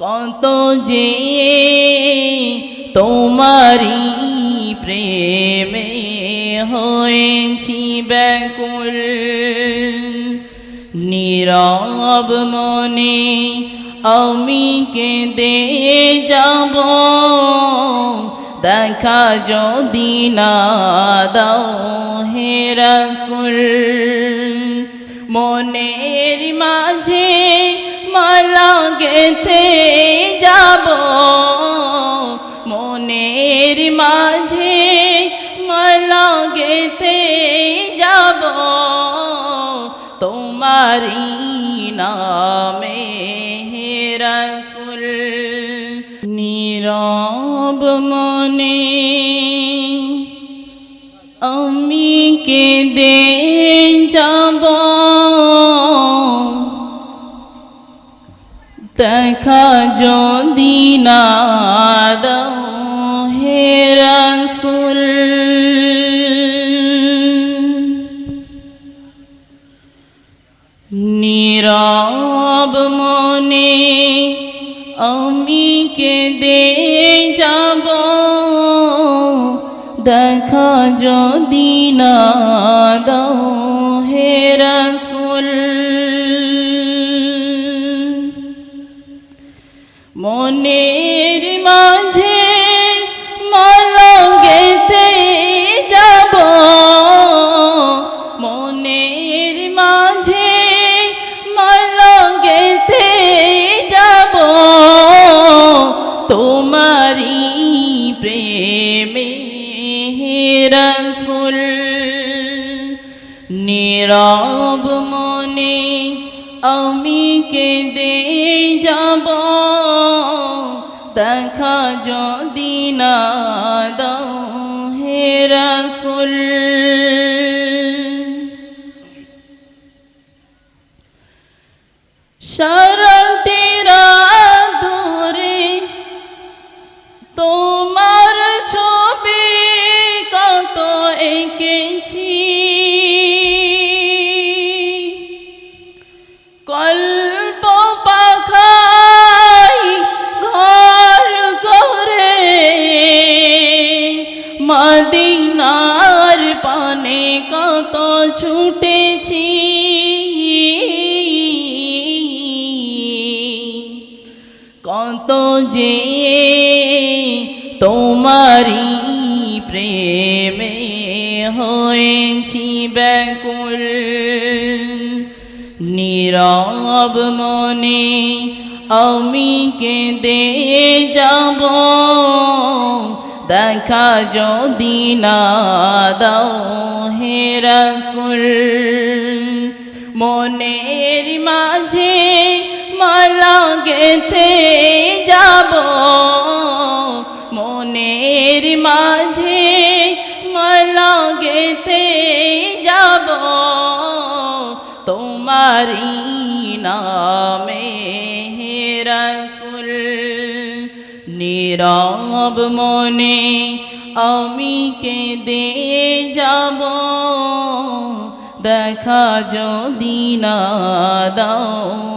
কত যে তোমারি প্রেমে হয়েছি ব্যাকুল। নীরব মনে আমি কেঁদে যাব। দেখা যদি না দাও হে রসুল মালা গেথে যাব। মনের মাঝে মালা গেথে যাব। তোমারি নামে রসুল, নীরব মনে আমি কেঁদে যাব দেখা যদি না দাও হে রসুল। নীরব মনে আমি কেঁদে যাব। দেখা যদি না দাও হে মনের মাঝে মালা গেতে যাব। মনের মাঝে মালা গেতে যাব। তোমারি প্রেমে রসুল, নীরব মনে আমি কেঁদে যাব। দেখা যদি না দাও হে রসুল। ছুটেছি। কত যে তোমারি প্রেমে হয়েছি ব্যাকুল। নীরব মনে আমি কেঁদে যাব। দেখা যদি না দাও। রসুল। মনের মাঝে মালা গেথে যাব। মনের মাঝে মালা গেথে যাব। তোমারি নামে রসুল, নীরব মনে আমি কেঁদে যাব। দেখা যদি না দাও